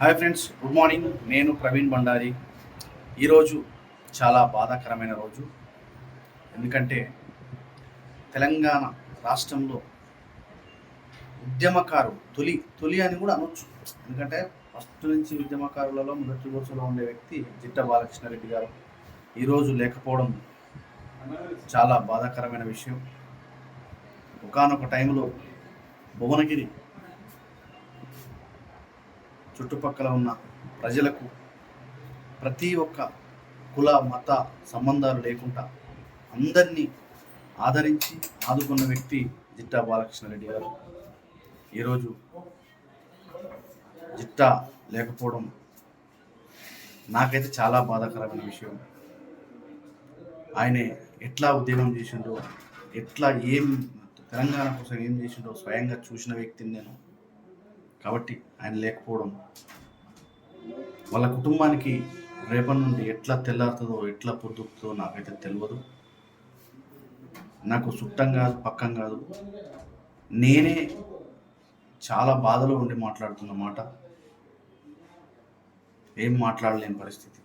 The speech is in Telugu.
Hi friends good morning. నేను ప్రవీణ్ బండారి ఈరోజు చాలా బాధాకరమైన రోజు. ఎందుకంటే తెలంగాణ రాష్ట్రంలో ఉద్యమకారు తొలి తొలి అని కూడా అనొచ్చు. ఎందుకంటే ఫస్ట్ నుంచి ఉద్యమకారులలో మొదటి రోజులో ఉండే వ్యక్తి జిట్ట బాలకృష్ణారెడ్డి గారు. ఈరోజు లేకపోవడం చాలా బాధాకరమైన విషయం. ఒకనొక టైంలో భువనగిరి చుట్టుపక్కల ఉన్న ప్రజలకు ప్రతి ఒక్క కుల మత సంబంధాలు లేకుండా అందరినీ ఆదరించి ఆదుకున్న వ్యక్తి జిట్టా బాలకృష్ణారెడ్డి గారు. ఈరోజు జిట్టా లేకపోవడం నాకైతే చాలా బాధాకరమైన విషయం. ఆయన ఎట్లా ఉద్యమం చేసిండో ఎట్లా ఏం తెలంగాణ కోసం ఏం చేసిండో స్వయంగా చూసిన వ్యక్తిని నేను కాబట్టి ఆయన లేకపోవడం వాళ్ళ కుటుంబానికి రేపటి నుండి ఎట్లా తెల్లారుతుందో ఎట్లా పొద్దుతుందో నాకైతే తెలియదు నాకు చుట్టం కాదు పక్కం కాదు. నేనే చాలా బాధలో ఉండి మాట్లాడుతున్న మాట. ఏం మాట్లాడలేని పరిస్థితి.